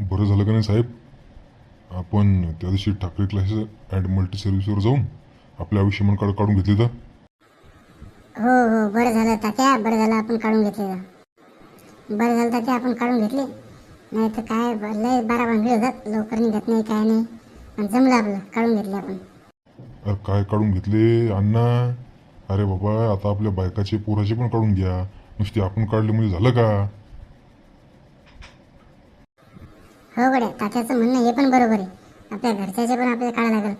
बरं झालं का नाही साहेब? आपण त्या दिवशी ठाकरे क्लासेस अँड मल्टी सर्व्हिसवर जाऊन आपले आयुष्यमान कार्ड काढून घेतले तर? हो हो बरं झालं तात्या बरं झालं आपण काढून घेतले बरं झालं तात्या आपण काढून घेतले. नाही तर काय ब- लय बारा भांगडी होतात लवकर निघत नाही काय नाही. पण जमलं आपलं काढून घेतले आपण. अरे काय काढून घेतले अण्णा? अरे बाबा आता आपल्या बायकाचे पोराचे पण काढून घ्या. नुसते आपण काढले म्हणजे झालं का? हो गड्या तात्याचं म्हणणं हे पण बरोबर आहे. आपल्या घरच्याचे पण आपल्याला काढायला लागेल.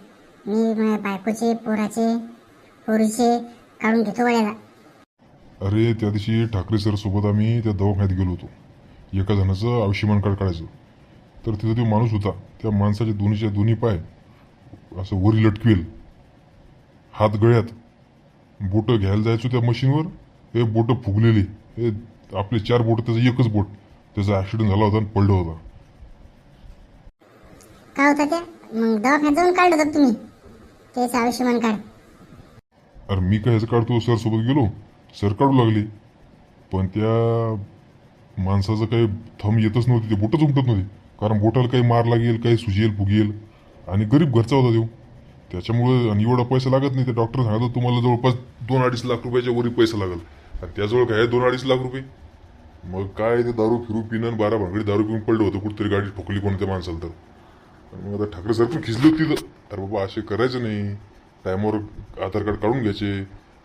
मी माझ्या बायकोचे पोराचे पोरीचे काढून घेतो गड्याला. अरे त्या दिवशी ठाकरे सर सोबत आम्ही त्या दवाखान्यात गेलो होतो. एका जणाचं आयुष्यमान कार्ड काढायचं. तर तिथं तो माणूस होता. त्या माणसाचे दोन्हीच्या दोन्ही पाय असं वरी लटकवेल. हात गळ्यात. बोटं घ्यायला जायचो त्या मशीनवर. हे बोटं फुगलेली. हे आपले चार बोटं त्याचं एकच बोट. त्याचा ॲक्सिडेंट झाला होता आणि पडलं होता. काय होतं ते? मग दवाखान्यात जाऊन काढलं होतं तुम्ही? तेच आयुष्यमान कार्ड. अरे मी काय ह्याचं काढतो? सर सोबत गेलो. सर काढू लागले. पण त्या माणसाचं काही थंब येतच नव्हती. ते बोटच उमटत नव्हती. कारण बोटाला काही मार लागेल काही सुजेल फुगेल. आणि गरीब घरचा होता देऊ त्याच्यामुळे आणि एवढा पैसा लागत नाही. ते डॉक्टर सांगतात तुम्हाला जवळपास दोन अडीच लाख रुपयाच्या वरी पैसा लागेल. आणि त्याजवळ काय आहे? दोन अडीच लाख रुपये. मग काय ते दारू फिरू पिणं बारा भांगडी दारू पिऊन पडलं होतं. कुठेतरी गाडी ठोकली कोणत्या माणसाला तर. आणि मग आता ठाकरे सर पण खिचले होते तर. अरे बाबा असे करायचं नाही. टायमावर आधार कार्ड काढून घ्यायचे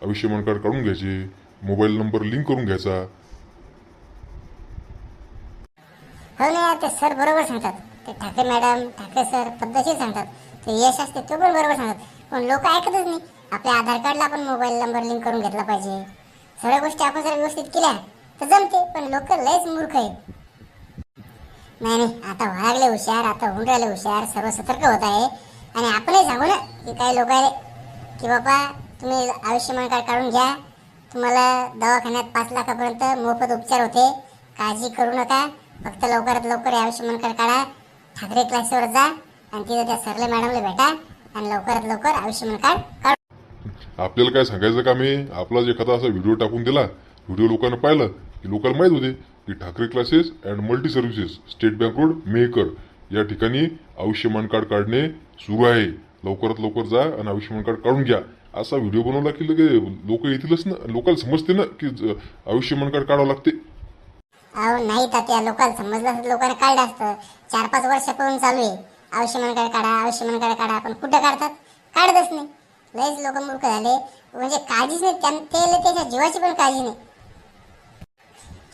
आयुष्यमान कार्ड काढून घ्यायचे मोबाईल नंबर लिंक करून घ्यायचा. हो ना यार ते सर बरोबर सांगतात. ते ठाकरे मॅडम ठाकरे सर पद्धतशीर सांगतात. ते यश असते तो पण बरोबर सांगतात. पण लोक ऐकतच नाही. आपल्या आधार कार्डला आपण मोबाईल नंबर लिंक करून घेतला पाहिजे. सगळ्या गोष्टी आपण जर व्यवस्थित केल्या तर जमते पण लोक लयच मूर्ख आहेत. नाही नाही. आता व्हायला हुशार आता होऊन राहिले हुशार. सर्व सतर्क होत आहे. आणि आपणही सांगू ना की काही लोक आहे की बाबा तुम्ही आयुष्यमान कार्ड काढून घ्या. तुम्हाला दवाखान्यात पाच लाखापर्यंत मोफत उपचार होते. काळजी करू नका. फक्त लवकरात लवकर आयुष्यमान कार्ड काढा. ठाकरे क्लासवर जा आणि तिथे त्या सरले मॅडमला भेटा आणि लवकरात लवकर आयुष्यमान कार्ड काढू आपल्याला काय सांगायचं का मी? आपला जे एखादा असा व्हिडिओ टाकून दिला व्हिडिओ लोकांना पाहिलं की लोकांना माहीत होते की Thackeray classes and multi services State Bank road Mehkar. या ठिकाणी आयुष्यमान कार्ड काढणे सुरू आहे. लवकरात लवकर जा आणि आयुष्यमान कार्ड काढून घ्या. असा व्हिडिओ बनवला की लगे लोक येतीलच ना लोकांना समजते ना की ज- आयुष्यमान कार्ड काढावं लागते. अहो नाही तात्या लोकांना समजलं असतं लोकांना काढलं असतं. चार पाच वर्षापासून चालू आहे. आयुष्यमान कार्ड काढा आयुष्यमान कार्ड काढा पण कुठं काढतात? काढतच नाही. लयच लोक मूर्ख झाले. म्हणजे काळजीच नाही त्यां त्याच्या जीवाची पण काळजी नाही.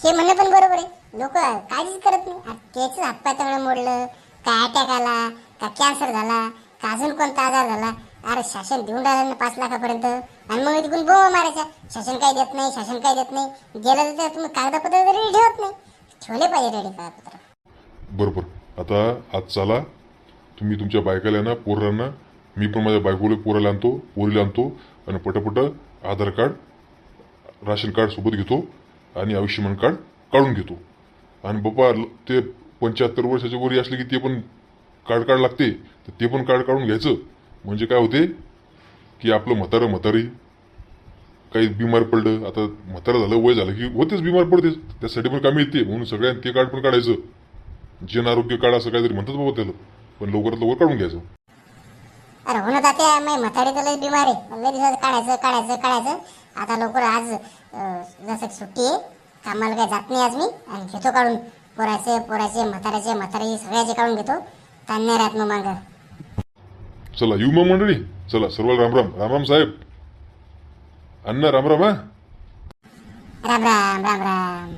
हे म्हणणं पण बरोबर आहे. लोक काळजीच करत नाही. आ, त्याच हातपाय तंगडं मोडलं का अटॅक आला का कॅन्सर झाला का अजून कोणता आजार झाला. अरे शासन देऊन राहिलं ना पाच लाखापर्यंत. आणि मग तिकडून बोंब मारायचा. शासन काही देत नाही शासन काही देत नाही. गेलं तर तुम्ही कागदपत्र रेडी ठेवत नाही. ठेवले पाहिजे रेडी कागदपत्र. बरोबर. आता आज चला. तुम्ही तुमच्या बायकाला ना पोरांना मी पण माझ्या बायकोला पोराला आणतो पोरीला आणतो. आणि पटपट आधार कार्ड राशन कार्ड सोबत घेतो. आणि आयुष्यमान कार्ड काढून घेतो. आणि बाबा ते पंच्याहत्तर वर्षाच्या वरी असले की ते पण कार्ड कार्ड लागते. तर ते पण कार्ड काढून घ्यायचं. म्हणजे काय होते की आपलं म्हातारं म्हातारी काही बिमार पडलं. आता म्हातारं झालं वय झालं की होतेच बिमार पडतेच. त्यासाठी पण कामी येते. म्हणून सगळ्यांनी ते कार्ड पण काढायचं. जन आरोग्य कार्ड असं काहीतरी म्हणतात बाबा त्याला. पण लवकरात लवकर काढून घ्यायचं. अरे हो ना तात्या मी म्हातारी तर बिमार आहे. दिवसात काढायचं काढायचं काढायचं. आता लवकर आज जसं सुट्टी आहे कामाला काय जात नाही आज मी. आणि घेतो काढून. पोराचे पोराचे म्हाताऱ्याचे म्हातारे सगळ्याचे काढून घेतो. ताण नाही राहत मग मागं. चला येऊ मग मंडळी. चला सर्वांना राम राम. राम राम साहेब. अण्णा राम राम हा? राम राम राम राम.